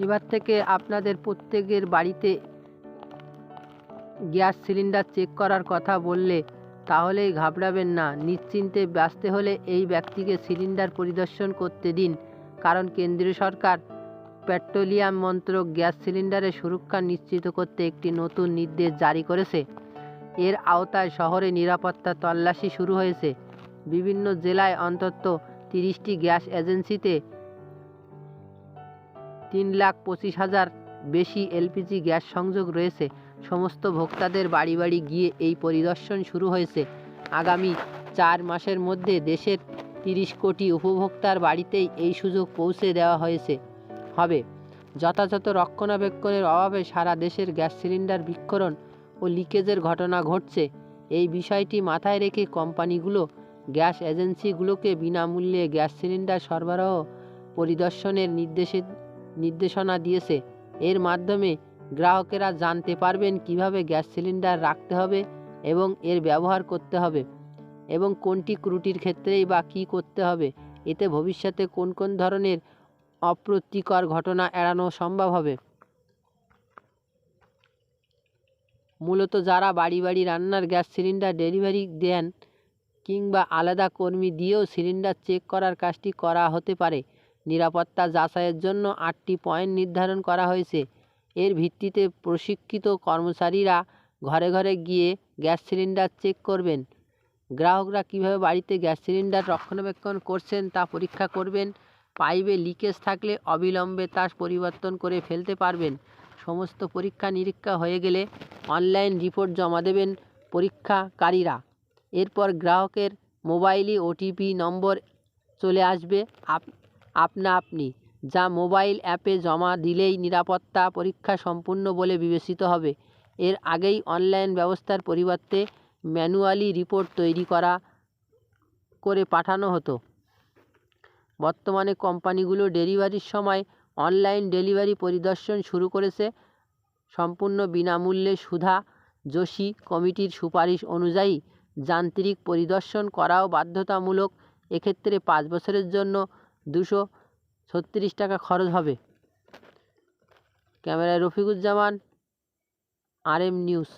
এবার থেকে আপনাদের প্রত্যেকের বাড়িতে গ্যাস সিলিন্ডার চেক করার কথা বললে তাহলেই ঘাবড়াবেন না। নিশ্চিন্তে ব্যস্ত হলে এই ব্যক্তিকে সিলিন্ডার পরিদর্শন করতে দিন, কারণ কেন্দ্রীয় সরকার পেট্রোলিয়াম মন্ত্রক গ্যাস সিলিন্ডারের সুরক্ষা নিশ্চিত করতে একটি নতুন নির্দেশ জারি করেছে। এর আওতায় শহরে নিরাপত্তা তল্লাশি শুরু হয়েছে। বিভিন্ন জেলায় অন্তত তিরিশটি গ্যাস এজেন্সিতে তিন লাখ পঁচিশ হাজার বেশি এলপিজি গ্যাস সংযোগ রয়েছে। সমস্ত ভোক্তাদের বাড়ি বাড়ি গিয়ে এই পরিদর্শন শুরু হয়েছে। আগামী চার মাসের মধ্যে দেশের তিরিশ কোটি উপভোক্তার বাড়িতেই এই সুযোগ পৌঁছে দেওয়া হয়েছে। হবে। যথাযথ রক্ষণাবেক্ষণের অভাবে সারা দেশের গ্যাস সিলিন্ডার বিক্ষরণ ও লিকেজের ঘটনা ঘটছে। এই বিষয়টি মাথায় রেখে কোম্পানিগুলো গ্যাস এজেন্সিগুলোকে বিনামূল্যে গ্যাস সিলিন্ডার সরবরাহ পরিদর্শনের নির্দেশে নির্দেশনা দিয়েছে। এর মাধ্যমে গ্রাহকেরা জানতে পারবেন কীভাবে গ্যাস সিলিন্ডার রাখতে হবে এবং এর ব্যবহার করতে হবে এবং কোনটি ত্রুটির ক্ষেত্রেই বা কী করতে হবে। এতে ভবিষ্যতে কোন কোন ধরনের অপ্রীতিকর ঘটনা এড়ানো সম্ভব হবে। মূলত যারা বাড়ি বাড়ি রান্নার গ্যাস সিলিন্ডার ডেলিভারি দেন কিংবা আলাদা কর্মী দিয়েও সিলিন্ডার চেক করার কাজটি করা হতে পারে। নিরাপত্তা যাচাইয়ের জন্য আটটি পয়েন্ট নির্ধারণ করা হয়েছে। এর ভিত্তিতে প্রশিক্ষিত কর্মচারীরা ঘরে ঘরে গিয়ে গ্যাস সিলিন্ডার চেক করবেন। গ্রাহকরা কীভাবে বাড়িতে গ্যাস সিলিন্ডার রক্ষণাবেক্ষণ করছেন তা পরীক্ষা করবেন। পাইপে লিকেজ থাকলে অবিলম্বে তা পরিবর্তন করে ফেলতে পারবেন। সমস্ত পরীক্ষা নিরীক্ষা হয়ে গেলে অনলাইন রিপোর্ট জমা দেবেন পরীক্ষাকারীরা। এরপর গ্রাহকের মোবাইলে ওটিপি নম্বর চলে আসবে। আপ আপনা আপনি, যা মোবাইল অ্যাপে জমা দিলেই নিরাপত্তা পরীক্ষা সম্পূর্ণ বলে বিবেচিত হবে। এর আগেই অনলাইন ব্যবস্থার পরিবর্তে ম্যানুয়ালি রিপোর্ট তৈরি করা, করে পাঠানো হতো। বর্তমানে কোম্পানিগুলো ডেলিভারির সময় অনলাইন ডেলিভারি পরিদর্শন শুরু করেছে। সম্পূর্ণ বিনামূল্যে সুধা যোশী কমিটির সুপারিশ অনুযায়ী যান্ত্রিক পরিদর্শন করাও বাধ্যতামূলক। এক্ষেত্রে পাঁচ বছরের জন্য দুশো ছত্রিশ টাকা খরচ হবে। ক্যামেরায় রফিকুজ্জামান আর এম নিউজ।